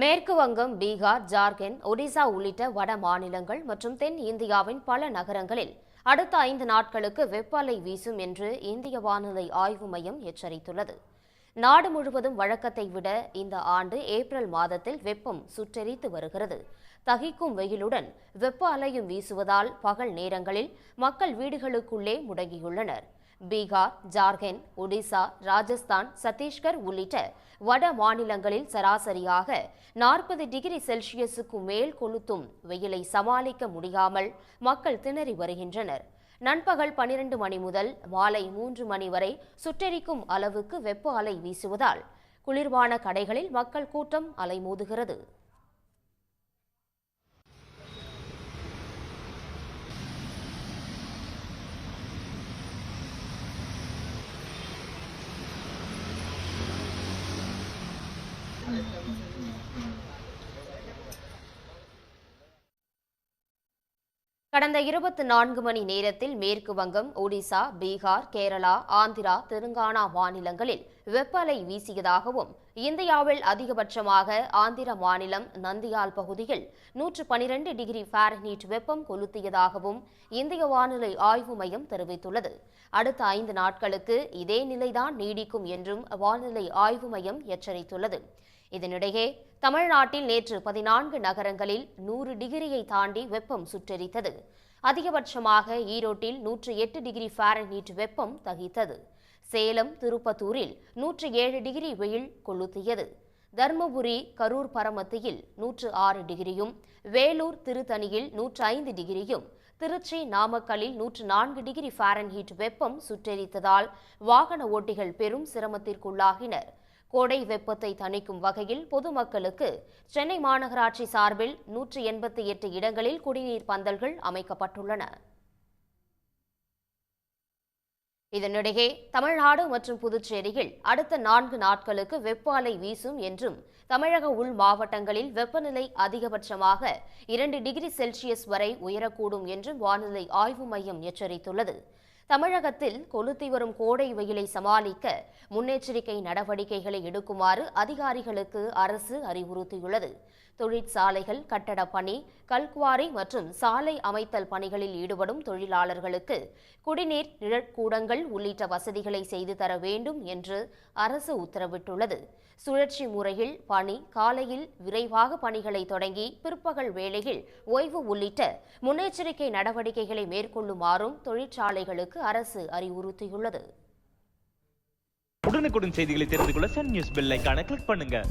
மேற்கு வங்கம் பீகார் ஜார்க்கண்ட் ஒடிசா உள்ளிட்ட வட மாநிலங்கள் மற்றும் தென் இந்தியாவின் பல நகரங்களில் அடுத்த ஐந்து நாட்களுக்கு வெப்ப அலை வீசும் என்று இந்திய வானிலை ஆய்வு மையம் எச்சரித்துள்ளது. நாடு முழுவதும் வழக்கத்தை விட இந்த ஆண்டு ஏப்ரல் மாதத்தில் வெப்பம் சுற்றெரித்து வருகிறது. தகிக்கும் வெயிலுடன் வெப்ப அலையும் வீசுவதால் பகல் நேரங்களில் மக்கள் வீடுகளுக்குள்ளே முடங்கியுள்ளனர். பீகார் ஜார்க்கண்ட் ஒடிசா ராஜஸ்தான் சத்தீஸ்கர் உள்ளிட்ட வட மாநிலங்களில் சராசரியாக நாற்பது டிகிரி செல்சியஸுக்கு மேல் கொளுத்தும் வெயிலை சமாளிக்க முடியாமல் மக்கள் திணறி வருகின்றனர். நண்பகல் பனிரெண்டு மணி முதல் மாலை மூன்று மணி வரை சுட்டெரிக்கும் அளவுக்கு வெப்ப அலை வீசுவதால் குளிர்பான கடைகளில் மக்கள் கூட்டம் அலைமோதுகிறது. கடந்த இருபத்தி நான்கு மணி நேரத்தில் மேற்கு வங்கம் ஒடிசா பீகார் கேரளா ஆந்திரா தெலுங்கானா மாநிலங்களில் வெப்பலை வீசியதாகவும் இந்தியாவில் அதிகபட்சமாக ஆந்திர மாநிலம் நந்தியால் பகுதியில் நூற்று பனிரெண்டு டிகிரி ஃபாரன்ஹீட் வெப்பம் கொளுத்தியதாகவும் இந்திய வானிலை ஆய்வு மையம் தெரிவித்துள்ளது. அடுத்த ஐந்து நாட்களுக்கு இதே நிலைதான் நீடிக்கும் என்றும் வானிலை ஆய்வு மையம் எச்சரித்துள்ளது. இதனிடையே தமிழ்நாட்டில் நேற்று பதினான்கு நகரங்களில் நூறு டிகிரியை தாண்டி வெப்பம் சுற்றரித்தது. அதிகபட்சமாக ஈரோட்டில் நூற்று எட்டு டிகிரி ஃபாரன்ஹீட் வெப்பம் தகித்தது. சேலம் திருப்பத்தூரில் நூற்று ஏழு டிகிரி வெயில் கொளுத்தியது. தர்மபுரி கரூர் பரமத்தியில் நூற்று ஆறு டிகிரியும் வேலூர் திருத்தணியில் நூற்று ஐந்து டிகிரியும் திருச்சி நாமக்கல்லில் நூற்று நான்கு டிகிரி ஃபாரன்ஹீட் வெப்பம் சுட்டெரித்ததால் வாகன ஓட்டிகள் பெரும் சிரமத்திற்குள்ளாகினர். கோடை வெப்பத்தை தணிக்கும் வகையில் பொதுமக்களுக்கு சென்னை மாநகராட்சி சார்பில் நூற்றி எண்பத்தி எட்டு இடங்களில் குடிநீர் பந்தல்கள் அமைக்கப்பட்டுள்ளன. இதனிடையே தமிழ்நாடு மற்றும் புதுச்சேரியில் அடுத்த நான்கு நாட்களுக்கு வெப்ப அலை வீசும் என்றும் தமிழக உள் மாவட்டங்களில் வெப்பநிலை அதிகபட்சமாக இரண்டு டிகிரி செல்சியஸ் வரை உயரக்கூடும் என்றும் வானிலை ஆய்வு மையம் எச்சரித்துள்ளது. தமிழகத்தில் கொளுத்தி வரும் கோடை வெயிலை சமாளிக்க முன்னெச்சரிக்கை நடவடிக்கைகளை எடுக்குமாறு அதிகாரிகளுக்கு அரசு அறிவுறுத்தியுள்ளது. தொழிற்சாலைகள் கட்டட பணி கல்குவாரி மற்றும் சாலை அமைத்தல் பணிகளில் ஈடுபடும் தொழிலாளர்களுக்கு குடிநீர் நிழற்கூடங்கள் உள்ளிட்ட வசதிகளை செய்து தர வேண்டும் என்று அரசு உத்தரவிட்டுள்ளது. சுழற்சி முறையில் பணி காலையில் விரைவாக பணிகளை தொடங்கி பிற்பகல் வேளையில் ஓய்வு உள்ளிட்ட முன்னெச்சரிக்கை நடவடிக்கைகளை மேற்கொள்ளுமாறும் தொழிற்சாலைகளுக்கு அரசு அறிவுறுத்தியுள்ளது. உடனுக்குடன் செய்திகளை தெரிந்து கொள்ள சன் நியூஸ் பெல் ஐக்கான கிளிக் பண்ணுங்க.